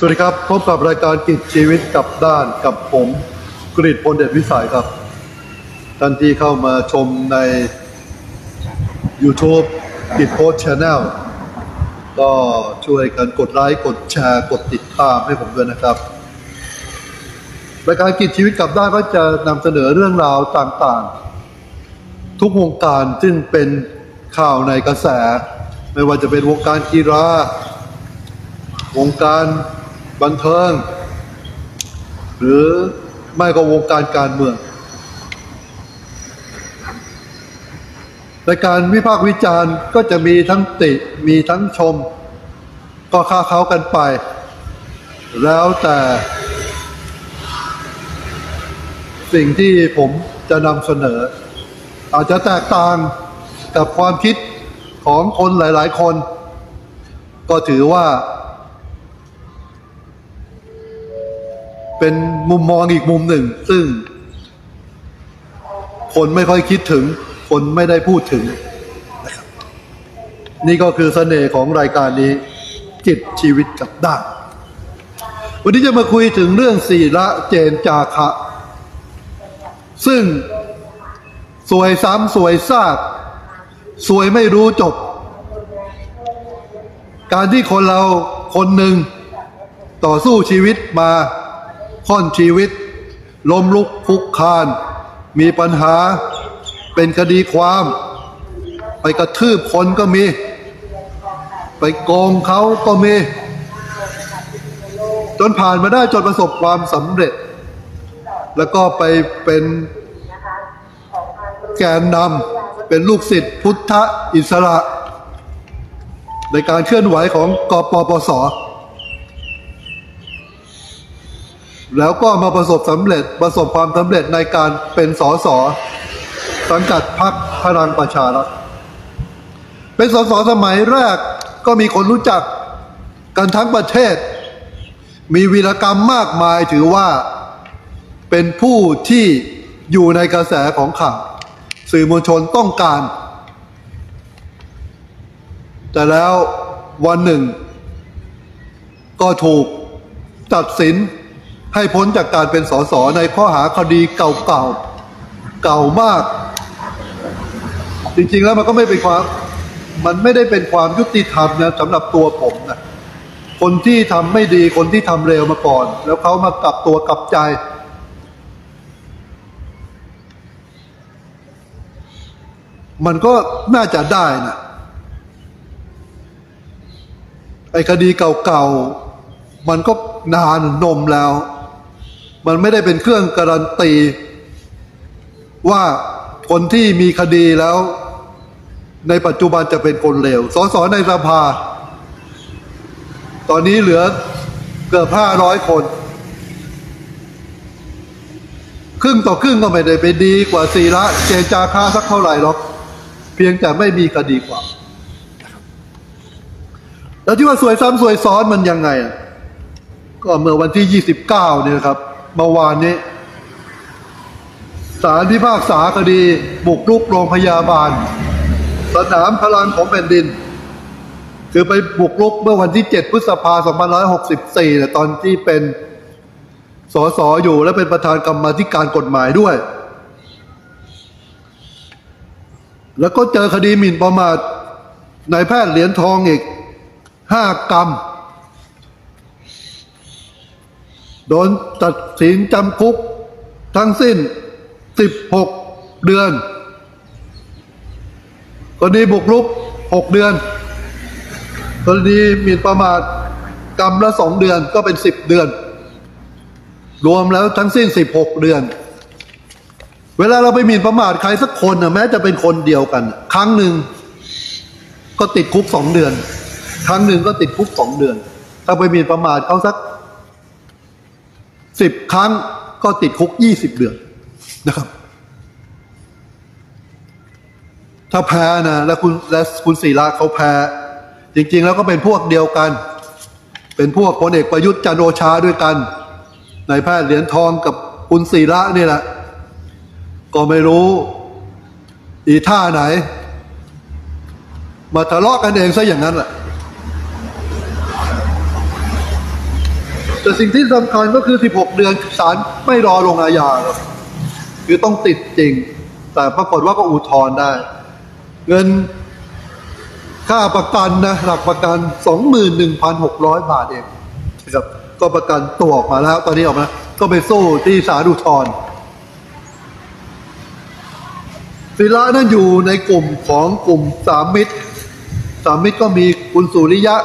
สวัสดีครับ พบกับรายการกิจชีวิตกับด้านกับผมกริตพลเดชวิสัยครับท่านที่เข้ามาชมใน YouTube กิจโพสช n แนลก็ช่วยกันกดไลค์กดแชร์กดติดตามให้ผมด้วยนะครับ รายการกิจชีวิตกับด้านก็จะนำเสนอเรื่องราวต่างๆ ทุกวงการซึ่งเป็นข่าวในกระแส ไม่ว่าจะเป็นวงการกีฬาวงการ บันเทิง หรือไม่ก็วงการการเมือง ในการวิพากษ์วิจารณ์ก็จะมีทั้งติมีทั้งชม ก็ค้าเขากันไป แล้วแต่สิ่งที่ผมจะนำเสนอ อาจจะแตกต่างกับความคิดของคนหลาย ๆ คน ก็ถือว่า เป็นมุมมองอีกมุมหนึ่ง ซึ่ง คนไม่ค่อยคิดถึง คนไม่ได้พูดถึง นี่ก็คือเสน่ห์ของรายการนี้ จิตชีวิตกับด้านวันนี้จะมาคุยถึงเรื่องศีละเจนจาคะ ซึ่งสวยซ้ำสวยซากสวยไม่รู้จบ การที่คนเราคนหนึ่งต่อสู้ชีวิตมา ค่อนชีวิต ล้มลุกคลุกคาน มีปัญหาเป็นคดีความ ไปกระทืบคนก็มี ไปโกงเขาก็มี จนผ่านมาได้จนประสบความสำเร็จ แล้วก็ไปเป็นแกนนำเป็นลูกศิษย์พุทธอิสระ ในการเคลื่อนไหวของกปปส แล้วก็มาประสบสำเร็จประสบความสำเร็จในการเป็นสสสังกัดพรรคพลังประชารัฐเป็นสสสมัยแรกก็มีคนรู้จักกันทั้งประเทศ มีวีรกรรมมากมายถือว่าเป็นผู้ที่อยู่ในกระแสของข่าวสื่อมวลชนต้องการ แต่แล้ววันหนึ่ง ก็ถูกตัดสิน ให้พ้นจากการเป็นสสในข้อหาคดีเก่าๆเก่ามาก จริงๆแล้วมันก็ไม่เป็นความ มันไม่ได้เป็นความยุติธรรมนะสำหรับตัวผมนะคนที่ทำไม่ดีคนที่ทำเร็วมาก่อน แล้วเขามากลับตัวกลับใจ มันก็น่าจะได้นะไอ้คดีเก่าๆ มันก็นานนมแล้ว มันไม่ได้เป็นเครื่องการันตี ว่าคนที่มีคดีแล้ว ในปัจจุบันจะเป็นคนเลวสสในสภา ตอนนี้เหลือเกือบห้าร้อยคน ครึ่งต่อครึ่งก็ไม่ได้ไปดีกว่าศีระเจนจาค่าสักเท่าไหร่หรอก เพียงแต่ไม่มีคดีความแล้วที่ว่าสวยซ้ำสวยซ้อนมันยังไง ก็เมื่อวันที่ 29เนี่ยนะครับ เมื่อวานนี้ศาลพิพากษาคดี บุกรุกโรงพยาบาล สนามพลังของแผ่นดิน คือไปบุกรุกเมื่อวันที่ 7 พฤษภาคม2564เนี่ยตอนที่เป็นสสอยู่และเป็นประธานกรรมาธิการกฎหมายด้วย แล้วก็เจอคดีหมิ่นประมาทนายแพทย์เหรียญทองอีกห้ากรรม โดนตัดสินจำคุก ทั้งสิ้น 16 เดือนกรณีบุกรุก 6 เดือนกรณีหมิ่นประมาทกรรมละ 2 เดือนก็เป็น 10 เดือน รวมแล้วทั้งสิ้น 16 เดือน เวลาเราไปหมิ่นประมาทใครสักคนนะแม้จะเป็นคนเดียวกัน ครั้งหนึ่งก็ติดคุกสองเดือน ครั้งหนึ่งก็ติดคุกสองเดือน ถ้าไปหมิ่นประมาทเขาสัก สิบครั้งก็ติดคุกยี่สิบเดือนนะครับ ถ้าแพ้นะแล้วคุณและคุณศิระเขาแพ้ จริง ๆ แล้วก็เป็นพวกเดียวกัน เป็นพวกพลเอกประยุทธ์จันโอชาด้วยกันนายแพทย์เหรียญทองกับคุณศิระนี่แหละ ก็ไม่รู้อีท่าไหน มาทะเลาะกันเองซะอย่างนั้นแหละ แต่สิ่งที่สำคัญก็คือ 16 เดือนศาลไม่รอลงอาญาครับคือต้องติดจริง แต่ปรากฏว่าก็อุทธรณ์ได้ เงินค่าประกันนะหลักประกัน 21,600 บาทเองนะครับก็ประกันตัวออกมาแล้ว ตอนนี้ออกมาก็ไปสู้ที่ศาลอุทธรณ์ศิระนั่นอยู่ในกลุ่มของกลุ่มสามมิตร สามมิตรก็มีคุณสุริยะ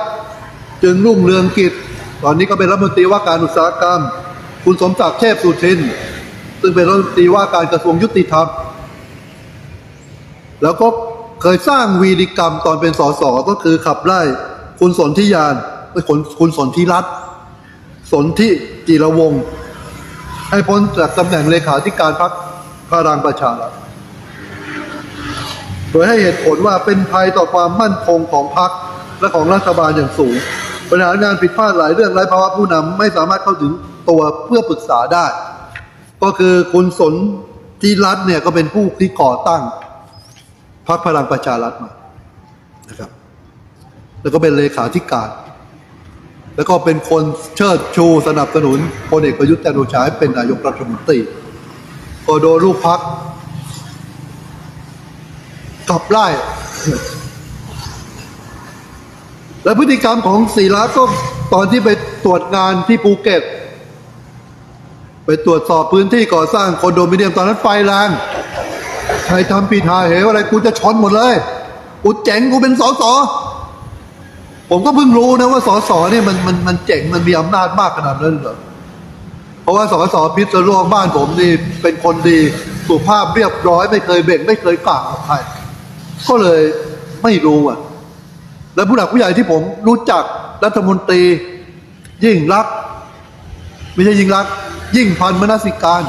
จึงรุ่งเรืองกิจ ตอนนี้ก็เป็นรัฐมนตรีว่าการอุตสาหกรรม คุณสมศักดิ์เทพสุทิน ซึ่งเป็นรัฐมนตรีว่าการกระทรวงยุติธรรม แล้วก็เคยสร้างวีรกรรมตอนเป็นสสก็คือขับไล่คุณสนธิยานเอ้ยคุณคุณสนธิรัตน์สนธิจิรวงศ์ให้พ้นจากตำแหน่งเลขาธิการพรรคพลังประชารัฐโดยให้เหตุผลว่าเป็นภัยต่อความมั่นคงของพรรคและของรัฐบาลอย่างสูง บริหางานผิดพลาดหลายเรื่องไร้ภาวะผู้นำไม่สามารถเข้าถึงตัวเพื่อปรึกษาได้ ก็คือคุณสนธิรัตน์เนี่ยก็เป็นผู้ที่ก่อตั้งพรรคพลังประชารัฐมานะครับ แล้วก็เป็นเลขาธิการ แล้วก็เป็นคนเชิดชูสนับสนุนพลเอกประยุทธ์จันทร์โอชาให้เป็นนายกรัฐมนตรีก็โดนลูกพักขับไล่ และพฤติกรรมของศิระก็ตอนที่ไปตรวจงานที่ภูเก็ต ไปตรวจสอบพื้นที่ก่อสร้างคอนโดมิเนียมตอนนั้นไฟแรงใครทำปีทาเหวอะไรกูจะช้อนหมดเลยกูเจ๋งกูเป็นสสผมก็เพิ่งรู้นะว่าสสเนี่ยมันมันมันเจ๋งมันมีอำนาจมากขนาดนั้นเหรอเพราะว่าสสพิษณุโลกบ้านผมนี่เป็นคนดีสุภาพเรียบร้อยไม่เคยเบ่งไม่เคยกล่าวกับใครก็เลยไม่รู้อะ และผู้หลักผู้ใหญ่ที่ผมรู้จักรัฐมนตรี ยิ่งรัก ไม่ใช่ยิ่งรัก ยิ่งพันมนสิการ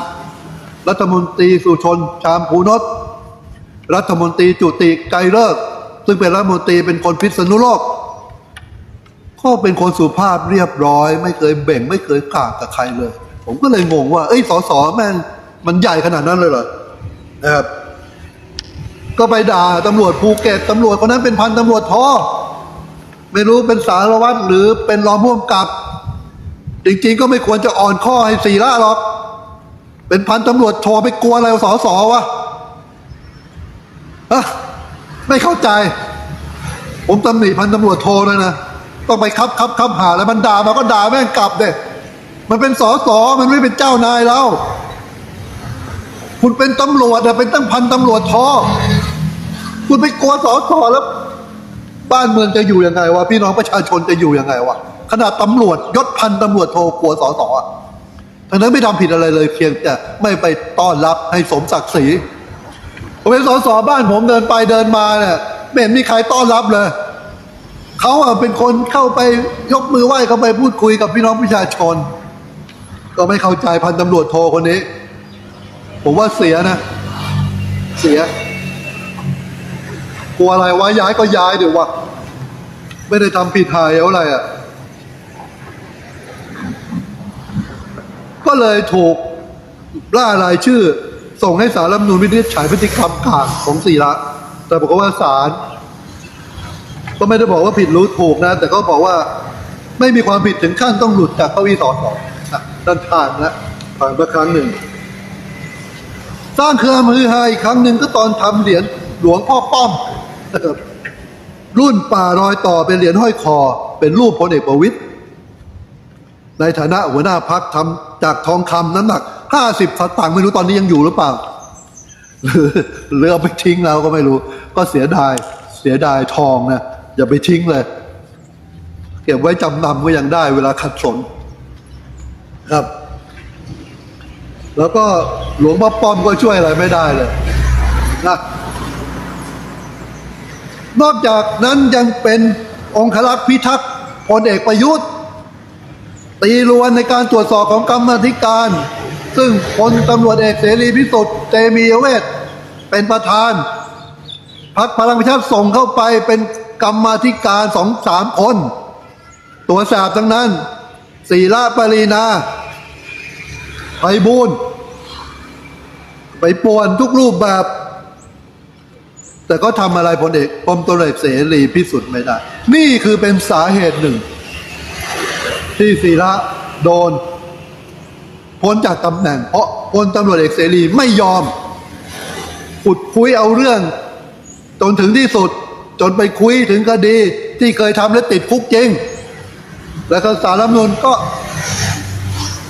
รัฐมนตรีสุชน ชามภูนศรัฐมนตรีจุติไกรเลิก ซึ่งเป็นรัฐมนตรีเป็นคนพิษณุโลกก็เป็นคนสุภาพเรียบร้อย ไม่เคยเบ่ง ไม่เคยกล่าวกับใครเลย ผมก็เลยงงว่า เอ้ยสอสอแม่งมันใหญ่ขนาดนั้นเลยเหรอนะครับก็ไปด่าตำรวจภูเก็ตตำรวจคนนั้นเป็นพันตำรวจทอ ไม่รู้เป็นสารวัตรหรือเป็นรองผู้กำกับ จริงๆก็ไม่ควรจะอ่อนข้อให้สีละหรอก เป็นพันตำรวจโทไปกลัวอะไรสอสอวะอะไม่เข้าใจ ผมตำหนิพันตำรวจโทเลยนะต้องไปคับคับคับหาแล้วมันด่ามาก็ด่าแม่งกลับเด้มันเป็นสอสอมันไม่เป็นเจ้านายแล้วคุณเป็นตำรวจอะเป็นตั้งพันตำรวจทอคุณไปกลัวสอสอแล้ว บ้านเมืองจะอยู่ยังไงวะพี่น้องประชาชนจะอยู่ยังไงวะขนาดตำรวจยศพันตำรวจโทกลัวสอสอะทั้งนั้นไม่ทำผิดอะไรเลย เพียงแต่ไม่ไปต้อนรับให้สมศักดิ์ศรีผมเป็นสอสอบ้านผมเดินไปเดินมาเนี่ยไม่เห็นมีใครต้อนรับเลยเขาอะเป็นคนเข้าไปยกมือไหว้เข้าไปพูดคุยกับพี่น้องประชาชน ก็ไม่เข้าใจพันตำรวจโทคนนี้ ผมว่าเสียนะ เสีย กลัวอะไรวะย้ายก็ย้ายเดี๋ยววะไม่ได้ทำผิดหายอะไรอะ่ะก็เลยถูกล่ารายชื่อ ส่งให้สารรัฐมนูญวินิจฉัยพฤติกรรมกางของศีระแต่บอกว่าศาลก็ไม่ได้บอกว่าผิดรู้ถูกนะ แต่ก็บอกว่าไม่มีความผิดถึงขั้นต้องหลุดจากเก้าอี้สอสออะนั่นผ่านแล้วผ่านมาครั้งหนึ่ง สร้างเครือมือฮาอีกครั้งหนึ่งก็ตอนทำเหรียญหลวงพ่อป้อม รุ่นป่ารอยต่อเป็นเหรียญห้อยคอ เป็นรูปพลเอกประวิตยในฐานะหัวหน้าพักทำจากทองคำน้ำหนักห้าสิบสตางค์ไม่รู้ตอนนี้ยังอยู่หรือเปล่าหรือหรือเอาไปทิ้งแล้วก็ไม่รู้ ก็เสียดายเสียดายทองนะอย่าไปทิ้งเลย เก็บไว้จำนำก็ยังได้เวลาขัดสนครับ แล้วก็หลวงพ่อป้อมก็ช่วยอะไรไม่ได้เลยนะ นอกจากนั้นยังเป็นองครักษ์พิทักษ์พลเอกประยุทธ์ ตีรวนในการตรวจสอบของกรรมธิการ ซึ่งพลตำรวจเอกเสรีพิสุทธิ์เตมีเวทเป็นประธานพักพลังประชาส่งเข้าไปเป็นกรรมธิการสองสามคน ตัวแสบทั้งนั้นศีระปรีนาไปบูนไปป่วนทุกรูปแบบ แต่ก็ทำอะไรพลเอกพลตรวจเอกเสรีพิสุทธิ์ไม่ได้ นี่คือเป็นสาเหตุหนึ่ง ที่ศีระโดน พ้นจากตำแหน่ง เพราะพลตำรวจเอกเสรีไม่ยอมขุดคุยเอาเรื่อง จนถึงที่สุด จนไปคุยถึงคดีที่เคยทำและติดคุกจริง แล้วก็สารรัฐธรรมนูลก็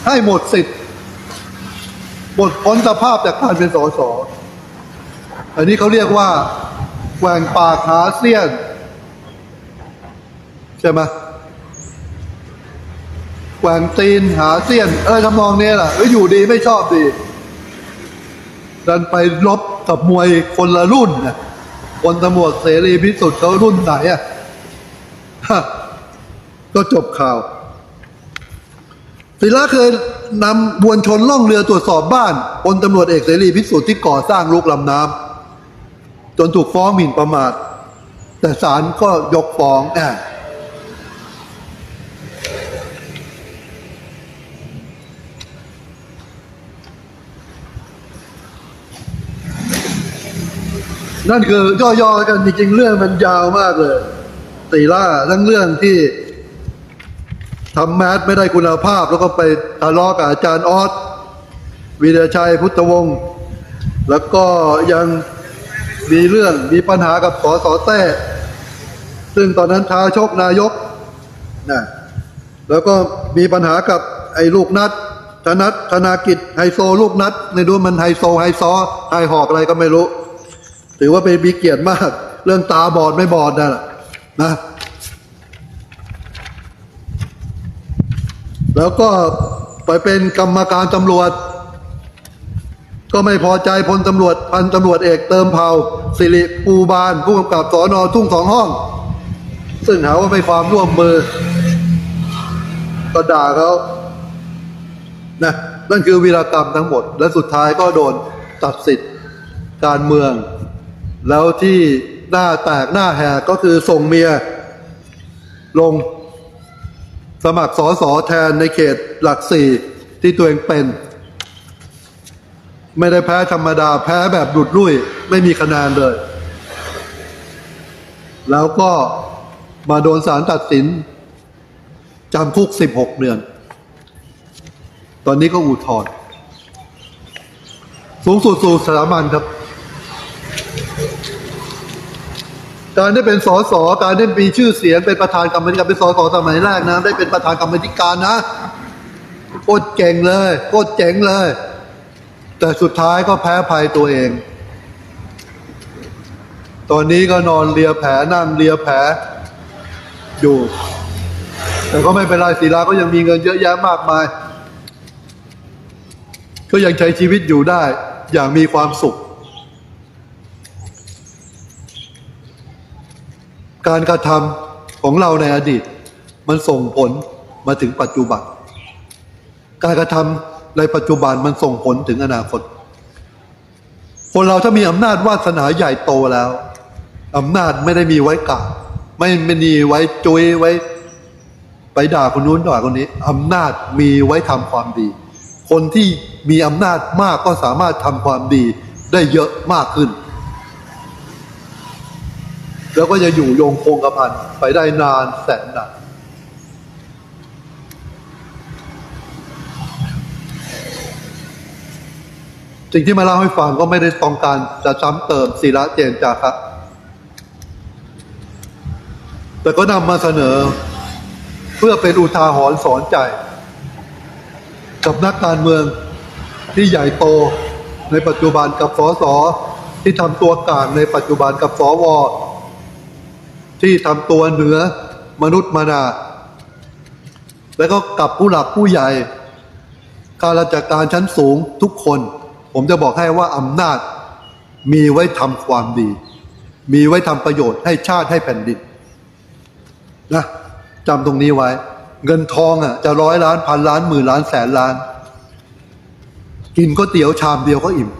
ให้หมดสิทธิ์หมดพ้นสภาพจากการเป็นสสอันนี้เขาเรียกว่า แหว่งปากหาเสี้ยน ใช่ไหมแหว่งตีนหาเสี้ยน เออทำนองนี้แหละเอออยู่ดีไม่ชอบดีดันไปลบกับมวยคนละรุ่นนะคนตำรวจเสรีพิสุทธิ์เขารุ่นไหนอะฮะก็จบข่าวศิระเคยนำมวลชนล่องเรือตรวจสอบบ้านพลตำรวจเอกเสรีพิสุทธิ์ที่ก่อสร้างลูกลำน้ำ จนถูกฟ้องหมิ่นประมาท แต่ศาลก็ยกฟ้องแอบนั่นคือย่อๆกันจริงๆเรื่องมันยาวมากเลยตีล่าทั้งเรื่องที่ทำแมสไม่ได้คุณภาพ แล้วก็ไปทะเลาะกับอาจารย์ออสวีรชัยพุทธวงศ์แล้วก็ยัง มีเรื่องมีปัญหากับสอสอแต้ซึ่งตอนนั้นท้าชกนายกนะแล้วก็มีปัญหากับไอ้ลูกนัดธนัทธนากิจไฮโซลูกนัดไม่รู้มันไฮโซไฮซอไฮหอกอะไรก็ไม่รู้ ถือว่าเป็นมีเกียรติมาก เรื่องตาบอดไม่บอดน่ะนะแล้วก็ไปเป็นกรรมการตำรวจ ก็ไม่พอใจพลตำรวจพันตำรวจเอกเติมเผาสิริปูบาน ผู้กำกับสอนอทุ่งสองห้อง ซึ่งหาว่าไม่ความร่วมมือ ก็ด่าเขานะนั่นคือวีรกรรมทั้งหมด และสุดท้ายก็โดนตัดสิทธิ์การเมือง แล้วที่หน้าแตกหน้าแหกก็คือส่งเมีย ลงสมัครสอสอแทนในเขตหลักสี่ที่ตัวเองเป็น ไม่ได้แพ้ธรรมดาแพ้แบบดุดรุ่ยไม่มีคะแนนเลย แล้วก็มาโดนศาลตัดสินจำคุก16เดือน ตอนนี้ก็อุทธรณ์สูงสุดสู่สามัญครับ การได้เป็นสสการได้มีชื่อเสียงเป็นประธานกรรมธิการเป็นสสสมัยแรกนะ ได้เป็นประธานกรรมธิการนะโคตรเก่งเลยโคตรเจ๋งเลย แต่สุดท้ายก็แพ้ภัยตัวเอง ตอนนี้ก็นอนเลียแผลนั่งเลียแผลอยู่ แต่ก็ไม่เป็นไรศิลาก็ยังมีเงินเยอะแยะมากมาย ก็ยังใช้ชีวิตอยู่ได้อย่างมีความสุข การกระทำของเราในอดีต มันส่งผลมาถึงปัจจุบัน การกระทำ ในปัจจุบันมันส่งผลถึงอนาคต คนเราถ้ามีอำนาจวาสนาใหญ่โตแล้วอำนาจไม่ได้มีไว้กาไม่ไม่มีไว้จุยไว้ ไปด่าคนนู้นด่าคนนี้อำนาจมีไว้ทำความดี คนที่มีอำนาจมากก็สามารถทำความดีได้เยอะมากขึ้น แล้วก็จะอยู่โยงคงกระพันไปได้นานแสนนาน สิ่งที่มาเล่าให้ฟังก็ไม่ได้ต้องการจะซ้ำเติมศิระเจนจาคะแต่ก็นำมาเสนอ เพื่อเป็นอุทาหรณ์สอนใจ กับนักการเมืองที่ใหญ่โตในปัจจุบันกับสสที่ทำตัวกลางในปัจจุบันกับสวที่ทำตัวเหนือมนุษย์มนา แล้วก็กับผู้หลักผู้ใหญ่ข้าราชการชั้นสูงทุกคน ผมจะบอกให้ว่าอำนาจมีไว้ทำความดี มีไว้ทำประโยชน์ให้ชาติให้แผ่นดินนะจำตรงนี้ไว้ เงินทองอะจะร้อยล้านพันล้านหมื่นล้านแสนล้าน กินก๋วยเตี๋ยวชามเดียวก็อิ่ม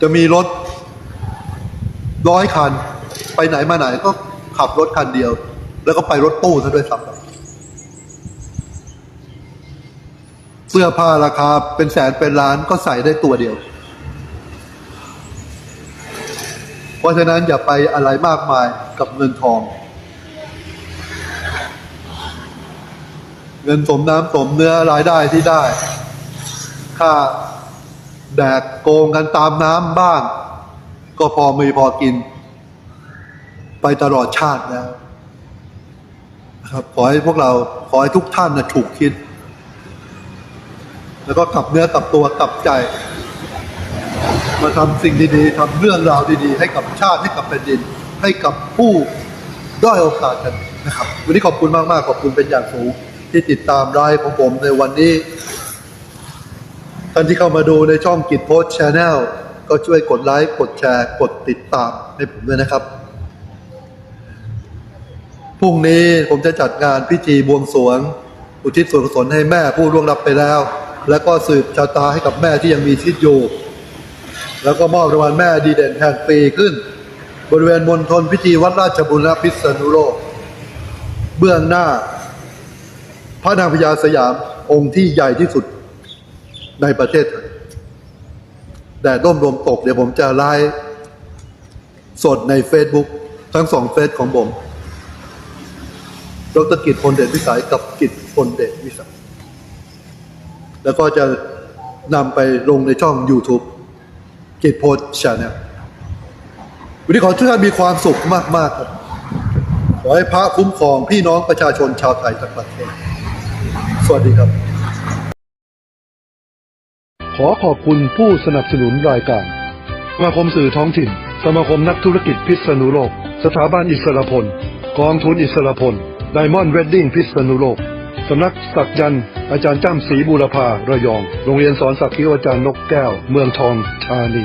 จะมีรถร้อยคัน ไปไหนมาไหนก็ขับรถคันเดียว แล้วก็ไปรถตู้ซะด้วยซ้ำ เสื้อผ้าราคาเป็นแสนเป็นล้านก็ใส่ได้ตัวเดียว เพราะฉะนั้นอย่าไปอะไรมากมายกับเงินทอง เงินสมน้ำสมเนื้อรายได้ที่ได้ ค่าแดกโกงกันตามน้ำบ้าง ก็พอมีพอกิน ไปตลอดชาติแล้วนะครับขอให้พวกเราขอให้ทุกท่านนะถูกคิด แล้วก็กลับเนื้อกลับตัวกลับใจ มาทำสิ่งดีๆทำเรื่องราวดีๆ ให้กับชาติให้กับแผ่นดิน ให้กับผู้ด้อยโอกาสกันนะครับ วันนี้ขอบคุณมากๆขอบคุณเป็นอย่างสูงที่ติดตามไลฟ์ของผมในวันนี้ท่านที่เข้ามาดูในช่องกิจโพสชาแนลก็ช่วยกดไลค์ กดแชร์ กดติดตามให้ผมด้วยนะครับ พรุ่งนี้ผมจะจัดงานพิธีบวงสรวง อุทิศส่วนกุศลให้แม่ผู้ล่วงลับไปแล้ว แล้วก็สืบชะตาให้กับแม่ที่ยังมีชีวิตอยู่ แล้วก็มอบรางวัลแม่ดีเด่นแห่งปีขึ้น บริเวณมณฑลพิธีวัดราชบุรณะพิษณุโลก เบื้องหน้า พระนางพญาสยามองค์ที่ใหญ่ที่สุดในประเทศไทยแดดร่มลมตกเดี๋ยวผมจะไลฟ์สดใน Facebook ทั้งสองเฟซของผมดรกิจพลเดชวิสัยกับกิจพลเดชวิสัย แล้วก็จะนำไปลงในช่อง YouTube กิจโพสชาแนลวันนี้ขอทุกท่านมีความสุขมาก ๆ ครับ ขอให้พระคุ้มครองพี่น้องประชาชนชาวไทยทั้งประเทศสวัสดีครับ ขอขอบคุณผู้สนับสนุนรายการสมาคมสื่อท้องถิ่น สมาคมนักธุรกิจพิษณุโลก สถาบันอิสรพล กองทุนอิสรพล ไดมอนด์เวดดิ้งพิษณุโลก สำนักสักยันต์อาจารย์จ้ำศรีบูรพาระยอง โรงเรียนสอนสักคิวอาจารย์นกแก้ว เมืองทองธานี